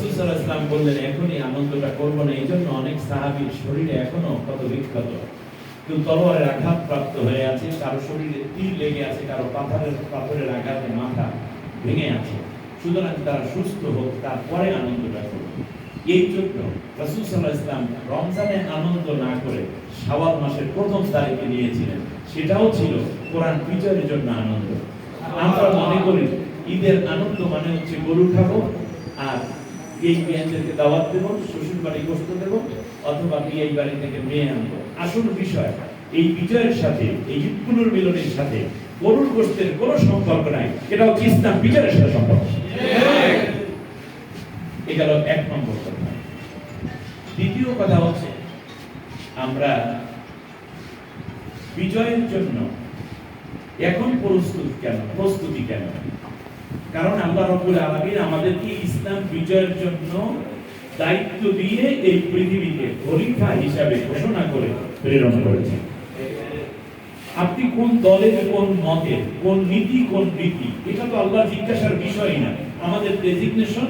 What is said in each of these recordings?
রসুল সাল্লাহ বললেন, এখনই আনন্দটা করব না। এই অনেক সাহাবীর শরীরে এখনও কত বিক্ষত কেউ তলোয়ারের আঘাত প্রাপ্ত হয়ে আছে, কারও শরীরে তীর লেগে আছে, কারও পাথরের পাথরের আঘাতে মাথা ভেঙে আছে। সুতরাং তারা সুস্থ হোক, তারপরে আনন্দটা করবে। এই জন্য রসুল সাল্লাহ ইসলাম রমজানে আনন্দ না করে শাওয়াল মাসের প্রথম তারিখে নিয়েছিলেন। সেটাও ছিল কোরআন বিজয়ের জন্য আনন্দ। আমরা মনে করি ঈদের আনন্দ মানে হচ্ছে গরু খাব আর এই মেয়েদেরকে দাওয়াত দেব শ্বশুর বাড়ি দেব অথবা বিয়ে বাড়ি থেকে মেয়ে আনব। আসল বিষয় এই বিজয়ের সাথে এই সাথে গরুর গোস্তের কোনো সম্পর্ক নাই। এটা হচ্ছে ইসলাম বিজয়ের সাথে সম্পর্ক। এটা হলো এক নম্বর কথা। দ্বিতীয় কথা হচ্ছে আমরা বিজয়ের জন্য এখন প্রস্তুত কেন প্রস্তুতি কেন? কারণ আল্লাহ রব্বুল আলামিন আমাদেরকে ইসলাম বিজয়ের জন্য দায়িত্ব দিয়ে এই পৃথিবীকে খলিফা হিসাবে ঘোষণা করে প্রেরণ করেছেন আপনি কোন দলের কোন মতে, কোন নীতি, কোন রীতি, এটা তো আল্লাহ জিজ্ঞাসার বিষয় না। আমাদের ডেজিগনেশন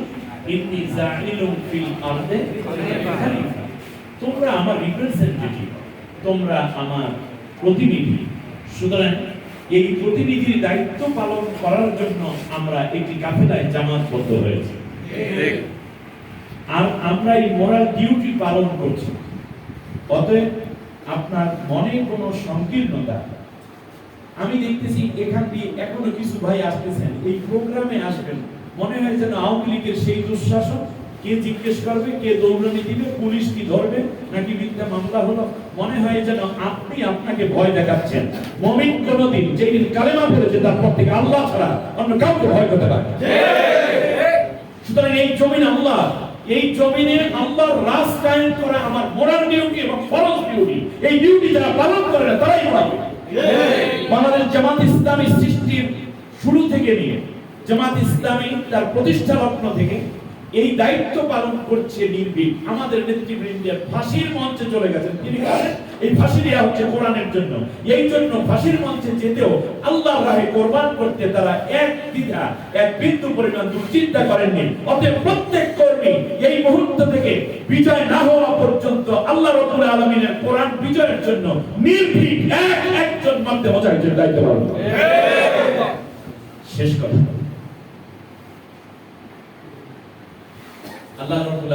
ইন্নি জাইলুম ফিল আরদে তোমরা আমার রিপ্রেজেন্টেটিভ তোমরা আমার প্রতিনিধি। সুতরাং এই প্রতিনিধির দায়িত্ব পালন করার জন্য আমরা একটি কাফেলায় জামাতবদ্ধ হয়েছি। আর আমরা এই মোরাল ডিউটি পালন করছি। অতএব আপনার মনে কোনো সংকীর্ণতা? আমি দেখতেছি এখান দিয়ে এখনও কিছু ভাই আসতেছেন এই প্রোগ্রামে আসবেন। মনে হয় যেন আওয়ামী লীগের সেই দুঃশাসন কে জিজ্ঞেস করবে, কে দৌড়ানি দিবে, পুলিশ কি ধরবে, নাকি মিথ্যা মামলা হলো? মনে হয় যেন আপনি আপনাকে ভয় দেখাচ্ছেন। মমিন কোনদিন যেদিন কালেমা পড়েছে তারপর থেকে আল্লাহ ছাড়া অন্য কাউকে ভয় করতে পারে সুতরাং এই জমিন আল্লাহ, এই জমিনে আল্লাহর রাজ কায়েম করা আমার মোরাল ডিউটি এবং ফরজ ডিউটি এই ডিউটি যারা পালন করে না, তারাই পাবে বাংলাদেশ জামাত ইসলামী সৃষ্টির শুরু থেকে নিয়ে, জামাত ইসলামী তার প্রতিষ্ঠা লগ্ন থেকে এই দায়িত্ব পালন করছে নির্ভীক আমাদের নেতৃবৃন্দের ফাঁসির মঞ্চে চলে গেছেন। তিনি এই ফাঁসি দেওয়া হচ্ছে কোরআনের জন্য। এই জন্য ফাঁসির মঞ্চে যেতেও আল্লাহ রাহে কোরবান করতে তারা এক দ্বিধা এক বিন্দু পরিমাণ দুশ্চিন্তা করেননি। অতএব প্রত্যেক কর্মী এই মুহূর্ত থেকে বিজয় না হওয়া পর্যন্ত আল্লাহ রব্বুল আলামিনের কোরআন বিজয়ের জন্য নির্ভীক এক একজন মধ্যে মুজাহিদের দায়িত্ব পালন শেষ কথা আল্লাহ রাব্বুল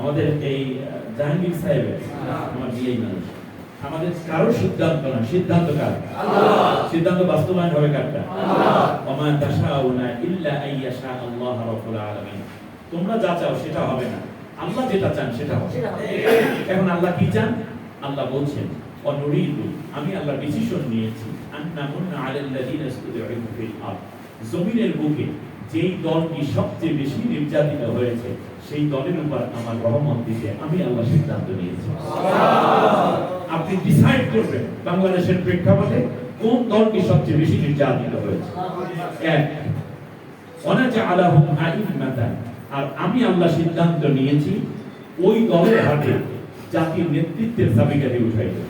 আমাদের এই জাহাঙ্গীর সাহেবের আমার বিয়ে মানুষ আমাদের কারও সিদ্ধান্ত না। সিদ্ধান্ত কার? সিদ্ধান্ত বাস্তবায়ন হবে কারটা। ওমা তাশাউনা ইল্লা আইয়াশা আল্লাহ রাব্বুল আলামিন। তোমরা যা চাও সেটা হবে না। আল্লাহ যেটা চান সেটা হবে। সেটা হবে। এখন আল্লাহ কি চান? আল্লাহ বলছেন অনুরিদু আমি আল্লাহ ডিসিশন নিয়েছি। আন্না মুন্না আলাল্লাযিনা ইসতুদিউ ফিল আরদ। জমিনের বুকে যেই দলটি সবচেয়ে বেশি নির্যাতিত হয়েছে সেই দলের উপর আমার রহমত দিতে আমি আল্লাহ সিদ্ধান্ত নিয়েছি। আপনি ডিসাইড করবেন বাংলাদেশের প্রেক্ষাপটে কোন দলটি সবচেয়ে বেশি নির্যাতিত হয়েছে। এক ওয়ানাজআলাহুম আইম্মাতান আর আমি আল্লাহ সিদ্ধান্ত নিয়েছি ওই দলের হাতে জাতির নেতৃত্বের চাবিকাঠি উঠাই দেব।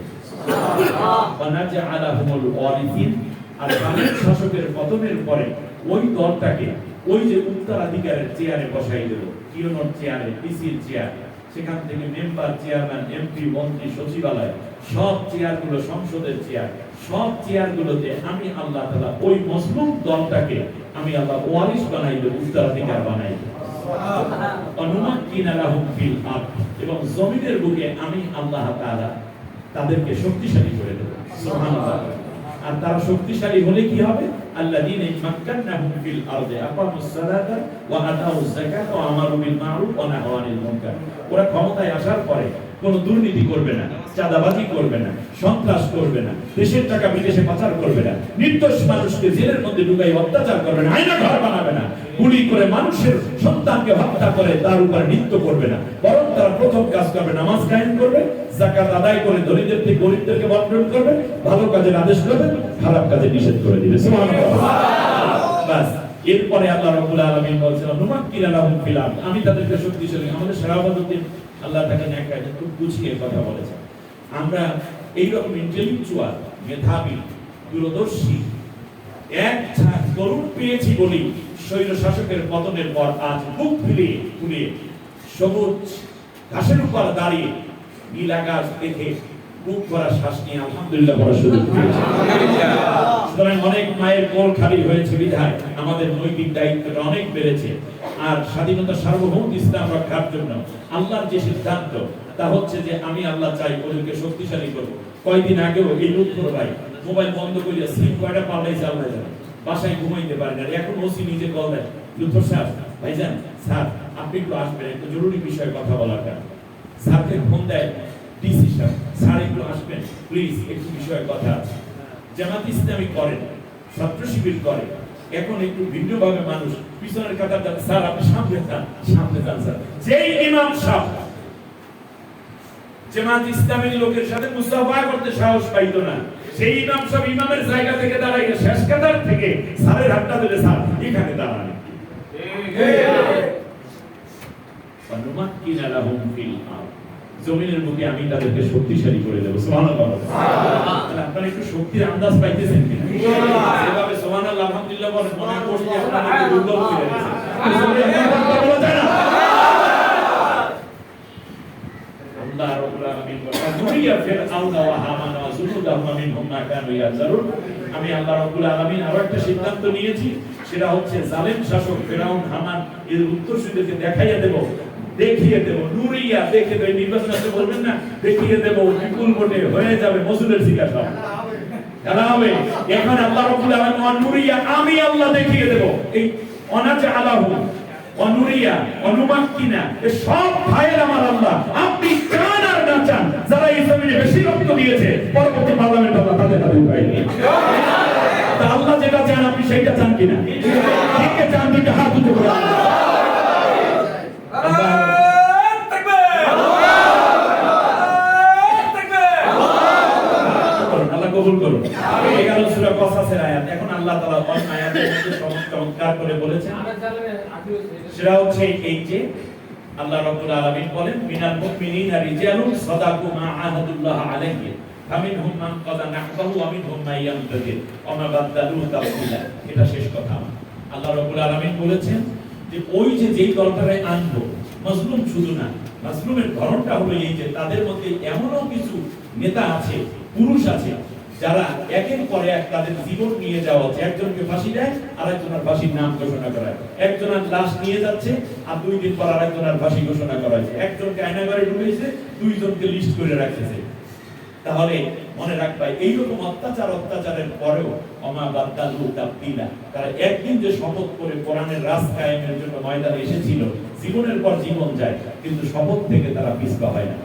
ওয়ানাজআলাহুমুল ওয়ারিসিন। আর শাসকের পতনের পরে ওই দলটাকে ওই যে উত্তরাধিকারের চেয়ারে বসাই দেব কিউনোর চেয়ারে ডিসির চেয়ার সেখান থেকে মেম্বার চেয়ারম্যান এমপি মন্ত্রী, সচিবালয়, সব চেয়ারগুলো সংসদের চেয়ার সব চেয়ারগুলোতে আমি আল্লাহ তাআলা ওই মজলুম দলটাকে আমি আল্লাহ ওয়ারিস দেব উত্তরাধিকার বানাই দেব। অনুমাক্কিনা লাহুম ফিল আরদ। এবং জমিনের বুকে আমি আল্লাহ তাআলা তাদেরকে শক্তিশালী করে দেব। আর তারা শক্তিশালী হলে কি হবে? সালাতা ওয়া আতাউজ যাকাতা ওয়া আমারু বিল মারুফ ওয়া নাহাউ আনিল মুনকার ওরা ক্ষমতায় আসার পরে কোন দুর্নীতি করবে না, চাঁদাবাজি করবে না, সন্ত্রাস করবে না, দেশের টাকা বিদেশে পাচার করবে না, নির্দোষ মানুষকে জেলের মধ্যে ঢুকাই অত্যাচার করবে না ঘর বানাবে না, গুলি করে মানুষের সন্তানকে হত্যা করে তার উপর নৃত্য করবে না, বরং প্রথম কাজ করবে, নামাজ কায়েম করবে জাকাত আদায় করে ধনীদের থেকে গরিবদেরকে বন্টন করবে, ভালো কাজের আদেশ করবে, খারাপ কাজে নিষেধ করে দিবে। বাস, এরপরে আল্লাহ রাব্বুল আলামিন বলছেন আমি তাদেরকে শক্তিশালী, আমাদের আল্লাহ তাকে গুছিয়ে কথা আমরা ইন্টেলেকচুয়াল মেধাবী, দূরদর্শী, এক ঝাঁক পেয়েছি বলি শাসকের পতনের পর আজ মুখ ফিরিয়ে তুলে সবুজ ঘাসের উপর দাঁড়িয়ে নীল আকাশ দেখে বুক ভরা শ্বাস নিয়ে আলহামদুলিল্লাহ সুযোগ পেয়েছি সুতরাং অনেক মায়ের কোল খালি হয়েছে বিধায় আমাদের নৈতিক দায়িত্বটা অনেক বেড়েছে। আর স্বাধীনতা সার্বভৌম ইসলাম রক্ষার জন্য আল্লাহর যে সিদ্ধান্ত, তা হচ্ছে যে আমি আল্লাহ চাই, ওদেরকে শক্তিশালী করব। কয়েকদিন আগেও এই লুৎফর ভাই, মোবাইল বন্ধ করিয়া সিম কয়টা পাল্টাইছে আল্লাহ জানে বাসায় ঘুমাইতে পারে না। এখন ওসি নিজে কল দেয়, লুৎফর সাহেব ভাইজান, স্যার আপনি একটু আসবেন, একটু জরুরি বিষয়ে কথা বলার কারণে স্যারকে ফোন দেয় ডিসি সাহেব স্যার একটু আসবেন প্লিজ একটু বিষয়ে কথা আছে। জামাত ইসলামী করেন ছাত্র শিবির করে, এখন একটু ভিন্নভাবে মানুষ, পিছনের কাতার যান, স্যার আপনি সামনে যান সামনে যান, স্যার। যেই ইমাম সাহেব, জামাত ইসলামের লোকের সাথে মুসাফা করতে সাহস পাইতো না, সেই ইমাম সব ইমামের জায়গা থেকে দাঁড়াইয়া শেষ কাতার থেকে স্যারের হাতটা ধরে, স্যার, এখানে দাঁড়ান। জমিনের আমি তাদেরকে শক্তিশালী করে একটু শক্তির আন্দাজ পাইতেছেন কিনা? আমি আল্লাহ আরও একটা সিদ্ধান্ত নিয়েছি। সেটা হচ্ছে জালেম শাসক ফিরআউন হামান এর উত্তরসূরিদেরকে দেখাইয়া দেব। দেখিয়ে দেব নুরিয়া দেখে দেব নির্বাচন বলবেন না, দেখিয়ে দেব বিপুল ভোটে হয়ে যাবে মসুলের শিকার সব। হবে, এখন আল্লাহ আমি আল্লাহ দেখিয়ে এই অনাজা অনুরিয়া এ সব আমার আল্লাহ। আপনি চান আর না চান, যারা এই জমিনে বেশি রক্ত দিয়েছে, পরবর্তী পার্লামেন্ট আল্লাহ তাদের আল্লাহ যেটা চান, আপনি সেইটা চান কিনা? কে চান হাত করে আল্লাহ করুন, সূরা কসাসের আয়াত। এখন আল্লাহ তাআলা আয়াতের মধ্যে চমৎকার করে বলেছেন। সেটা হচ্ছে এই যে আল্লাহ রাব্বুল আলামিন বলেন মিনাল মুমিনিনা রিজালুন সাদাকু মা আহাদুল্লাহ আলাইহি ফামিনহুম মান কাদা নাহবাহু ওয়া মিনহুম মান ইয়ামতাকির ওয়া মা বাদদালু তাফসিলা এটা শেষ কথা। আল্লাহ রাব্বুল আলামিন বলেছেন যে ওই যে যেই দলটারে আনব মজলুম শুধু না মজলুমের ধরনটা হলো এই যে তাদের মধ্যে এমনও কিছু নেতা আছে পুরুষ আছে যারা একের পরে এক তাদের জীবন নিয়ে যাওয়া হচ্ছে। একজনকে ফাঁসি দেয় আর একজনের ফাঁসির নাম ঘোষণা করায় একজনের লাশ নিয়ে যাচ্ছে আর দুই দিন পর আর একজনের ফাঁসি ঘোষণা করা হয়েছে। একজনকে আয়নাঘরে ঢুকেছে, দুইজনকে লিস্ট করে রাখতেছে। তাহলে মনে রাখবা এইরকম অত্যাচার অত্যাচারের পরেও অমা বাদ্দালু তাবদিলা তারা একদিন যে শপথ করে কোরআনের রাজ কায়েমের জন্য ময়দানে এসেছিল জীবনের পর জীবন যায় কিন্তু শপথ থেকে তারা পিছপা হয় না।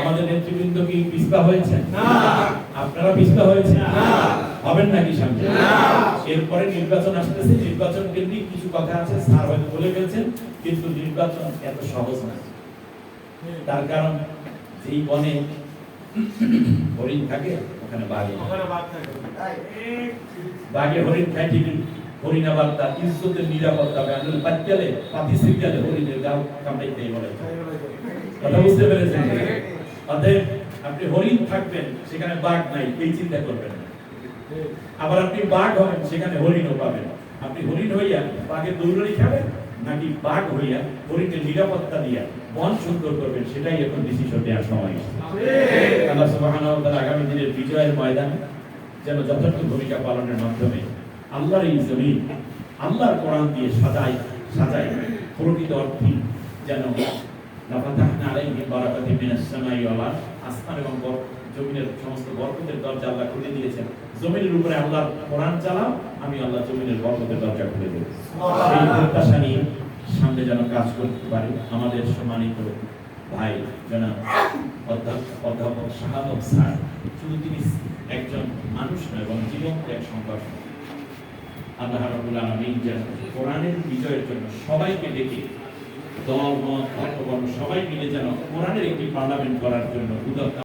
আমাদের নেতৃবৃন্দ কি পিছপা হয়েছে আপনারা পিছপা হয়েছে হবেন নাকি সামনে? এরপরে নির্বাচন আসতেছে নির্বাচন কেন্দ্রিক কিছু কথা আছে স্যার হয়তো বলে ফেলছেন কিন্তু নির্বাচন এত সহজ না। তার কারণ যেই বনে হরিণ থাকে ওখানে বাঘ বাঘে হরিণ খায় ঠিক হরিণ আবার তার ইজ্জতের নিরাপত্তা বাচ্চালে পাতি সিরিয়ালে হরিণের গাও কামড়াইতেই বলে কথা বুঝতে পেরেছেন? অতএব আপনি হরিণ থাকবেন সেখানে বাঘ নাই এই চিন্তা করবেন আবার আপনি বাঘ হবেন সেখানে হরিণও পাবেন। আপনি হরিণ হইয়া বাঘের দৌড়ানি খাবেন নাকি বাঘ হইয়া হরিণের নিরাপত্তা দিয়া বন সুন্দর করবেন সেটাই এখন ডিসিশন নেওয়ার সময় আল্লাহ সুবহানাহু ওয়া তাআলা আগামী দিনের বিজয়ের ময়দানে যেন যথার্থ ভূমিকা পালনের মাধ্যমে আল্লাহর এই জমিন আল্লাহর কোরআন দিয়ে সাজাই সাজাই প্রকৃত অর্থে যেন আসমান এবং জমিনের সমস্ত বরকতের দরজা আল্লাহ খুলে দিয়েছেন। জমিনের উপরে আল্লাহর কোরআন চালাও আমি আল্লাহ জমিনের বরকতের দরজা খুলে দেব। সেই প্রত্যাশা নিয়ে সামনে যেন কাজ করতে পারি, আমাদের সম্মানিত ভাই জনাব অধ্যাপক শাহাদত স্যার। শুধু তিনি একজন মানুষ নয় এবং জীবন্ত এক সংগঠন আল্লাহ রাব্বুল আলামিন যেন কোরআনের বিজয়ের জন্য সবাইকে ডেকে দল, মত ধর্ম সবাই মিলে যেন কোরআনের একটি পার্লামেন্ট করার জন্য উদাত্ত